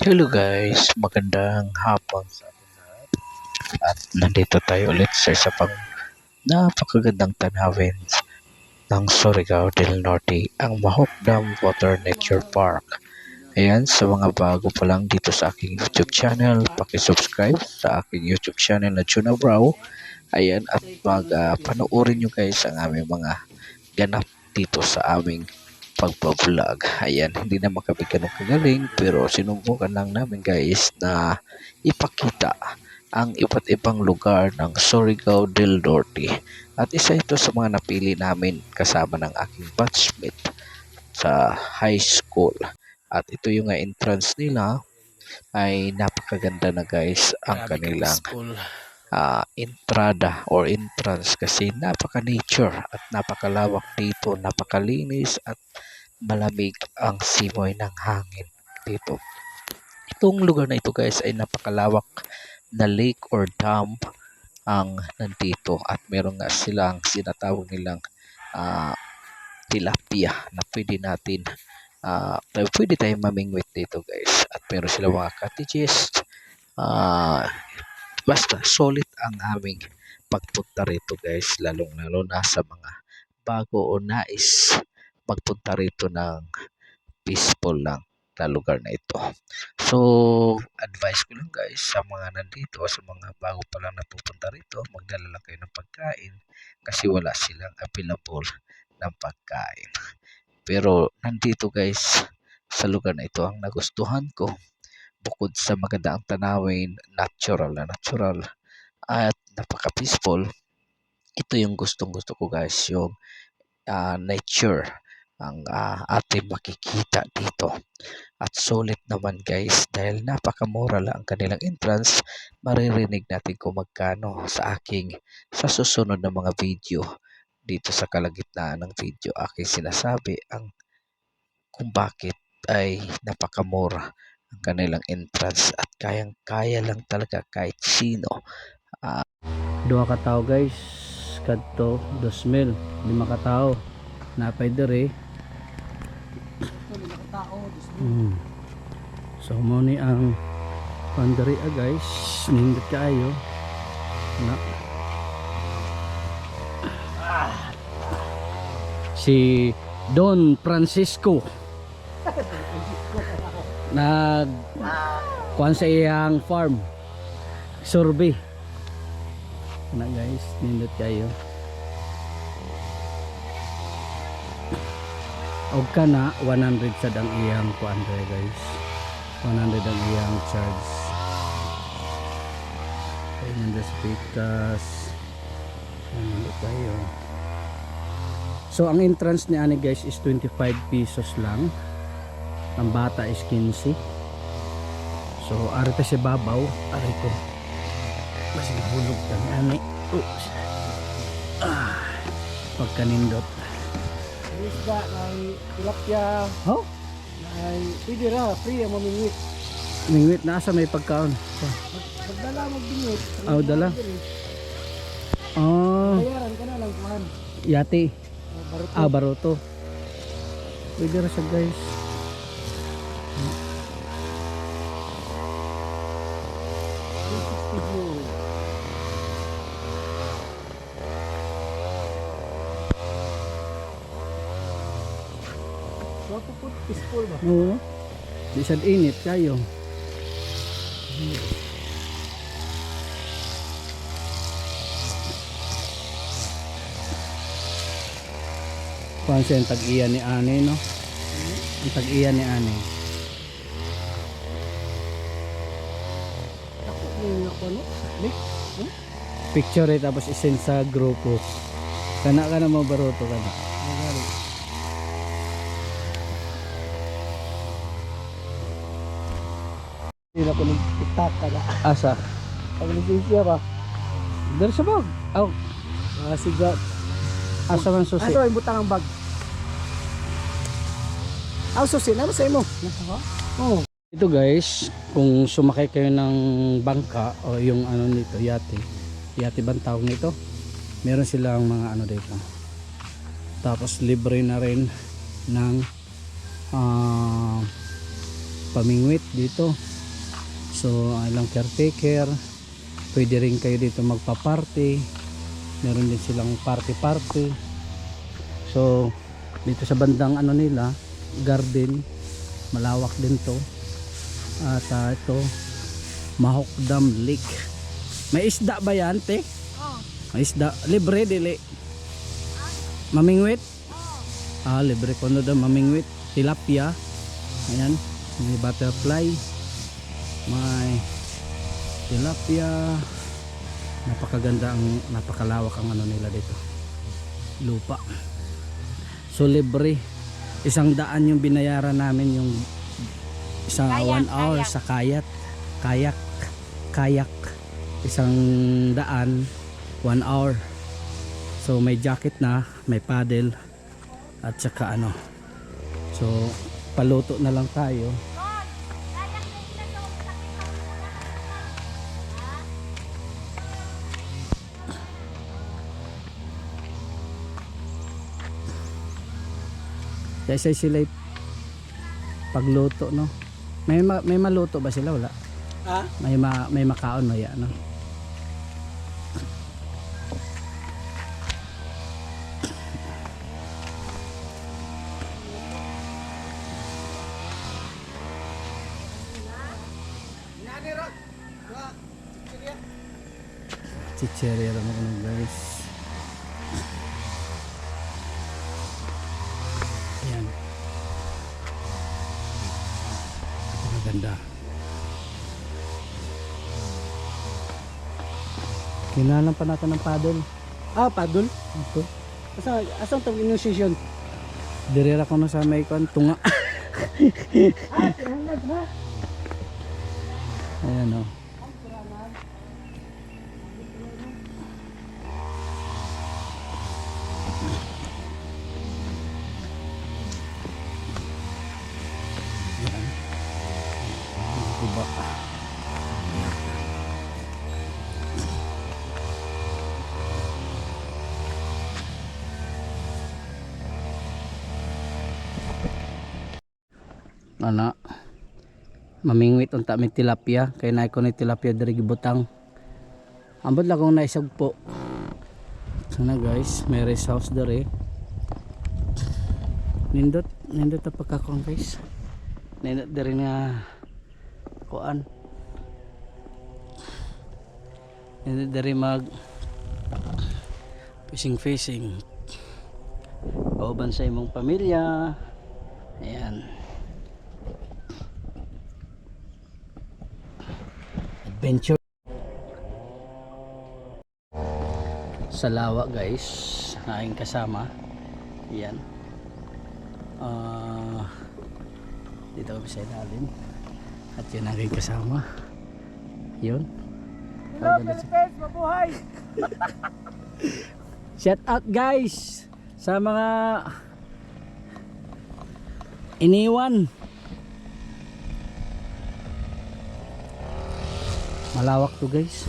Hello guys, magandang hapon sa lahat. At nandito tayo ulit sa isa pang napakagandang tanawin ng Surigao del Norte, ang Mahok Dam Water Nature Park. Ayan, sa mga bago pa lang dito sa aking YouTube channel, subscribe sa aking YouTube channel na Tuna Brow. Ayan, at mag ah, panoorin nyo guys ang aming mga ganap dito sa aming pagpa-vlog. Ayan, hindi naman kami ganun kagaling pero sinubukan lang namin guys na ipakita ang iba't ibang lugar ng Surigao del Norte. At isa ito sa mga napili namin kasama ng aking batchmate sa high school. At ito yung entrance nila ay napakaganda na guys ang kanilang school. Ah, entrada or entrance kasi napaka-nature at napakalawak dito, napakalinis at malamig ang simoy ng hangin dito. Itong lugar na ito guys ay napakalawak na lake or dam ang nandito at meron nga silang sinatawag nilang ah, tilapia na pwede natin ah, pwede tayong mamingwit dito guys at meron silang mga cottages ah, basta solid ang aming pagpunta rito guys lalong lalo na sa mga bago o nais magpunta rito ng peaceful lang na lugar na ito. So, advice ko lang guys sa mga nandito, sa mga bago pa lang napupunta rito, magdala lang kayo ng pagkain kasi wala silang available ng pagkain. Pero nandito guys, sa lugar na ito, ang nagustuhan ko, bukod sa maganda ang tanawin, natural na natural, at napaka-peaceful, ito yung gustong gusto ko guys, yung ah, nature ang ah, ating makikita dito. At sulit naman guys dahil napakamura lang ang kanilang entrance, maririnig natin kung magkano sa aking sa susunod na mga video dito sa kalagitnaan ng video aking sinasabi ang kung bakit ay napakamura ang kanilang entrance at kayang-kaya lang talaga kahit sino Duha ka tao guys. Kadto 2,000. Lima ka tao. Napay dire. Mm. So mo ni ang pandari ah guys. Nindot kaayo. Na. Si Don Francisco nag kuan sa iyang farm. Survey. Na guys nindot kayo. Og kana 100 sad ang iyang kuan dere guys. 100 ang iyang charge. Ay nindot sa nindot kayo. So ang entrance ni ani guys is 25 pesos lang ang bata is 15 so ari ta si babaw ari ko. Kasi nahulog kami ani. Oops. Ah, pagkanindot. Isda, may tilapia, oh may pwede ra, free ang mamingwit. mingwit na asa may pagkaon? Magdala mo bingwit. Ah, dala. oh Bayaran ka na lang kuhan. yati. Ah baroto pwede ra siya guys Studio. So, ako po, peaceful ba? oo di sad init kayo ang tag-iya ni Ani no ang tag-iya ni Ani Ako yung ako, no? Nick? picture eh, tapos isend sa grupo kana ka na mabaroto ka na Magari. Hindi ko nung itak ka na. asa Pag lisensya ba? Dari sa bag aw Ah, siga. asa man susi Ato, yung butang ang bag. Aw, susi. Ano sa imo? Oo. Ito guys, kung sumakay kayo ng bangka o yung ano nito, yate. Yate bang tawag nito? Meron silang mga ano dito. Tapos libre na rin ng ah, pamingwit dito. So, ilang caretaker. Pwede rin kayo dito magpa-party. Meron din silang party-party. So, dito sa bandang ano nila, garden, malawak din to. At ah, ito, Mahok Dam Lake. May isda ba yan, te? May isda. Libre, dili. Mamingwit? Ah, libre ko na daw mamingwit. Tilapia. Ayan. May butterfly. May tilapia. Napakaganda ang napakalawak ang ano nila dito. Lupa. So libre. Isang daan yung binayaran namin yung isang Kayak, one hour kayak. sa kayat. Kayak. Kayak. Isang daan one hour. So may jacket na, may paddle at saka ano. So paluto na lang tayo. Kasi sila pagluto no. May ma- may maluto ba sila wala? Ha? May ma- may makaon no ya no. Chicheria lang ako guys. Ayan. Maganda. Kinalan pa natin ng paddle. Ah, padol. Ito. Asa, asang tawag session? Dirira ko na sa may kwan, tunga. Ayan o. Ayan. Ana. Mamingwit unta may tilapia kay naay ko ni tilapia diri gibutang. Ambot lang kung naisagpo. Sana guys, may rest house diri. Nindot, nindot ta pagkakon guys. Nindot diri nga kuan. Nindot diri mag fishing fishing. Pauban sa imong pamilya. Ayan. Adventure. Sa lawa guys aking kasama. Yan. Ah, dito kami sa ilalim. At yun ang aking kasama. Yun. Hello, Philippines! Mabuhay! shout out guys sa mga iniwan malawak to guys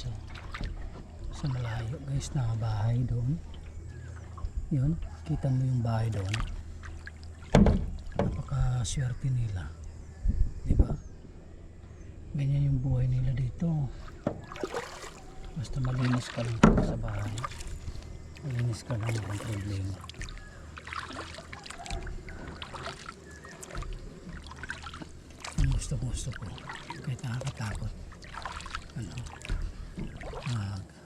guys. So, sa malayo guys na bahay doon. Yun, kita mo yung bahay doon. Napaka-swerte nila. Di ba? Ganyan yung buhay nila dito. Basta malinis ka lang sa bahay. Malinis ka lang ang problema. Gusto gusto ko. Kahit nakakatakot. Ano? Mag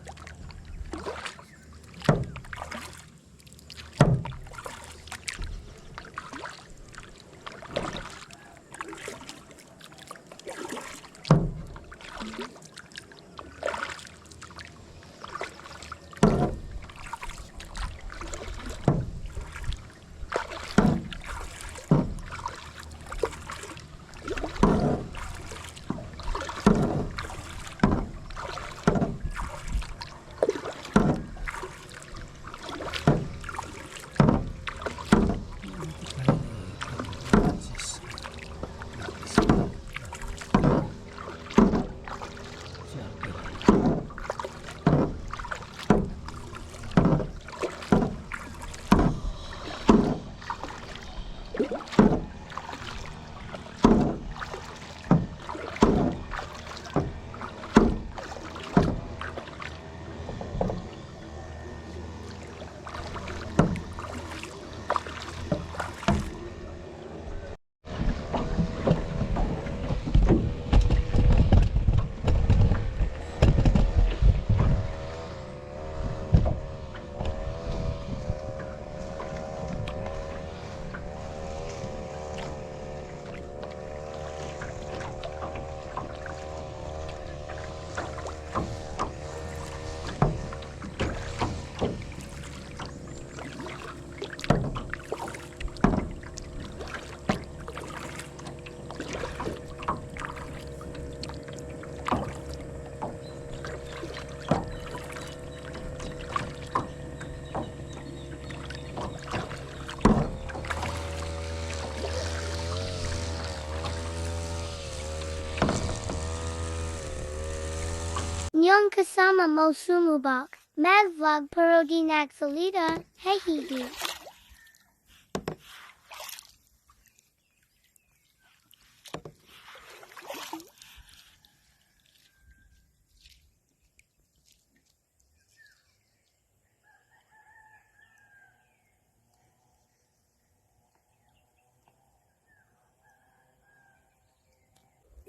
Nyong kasama mo sumubok. Magvlog parodi nagsalita. Hey hindi.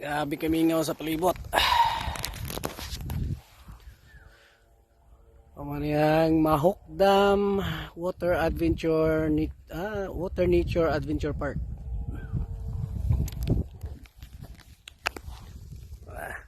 Grabe kami nga sa palibot. Pamaniyang Mahok Dam Water Adventure ah, Water Nature Adventure Park. Ah.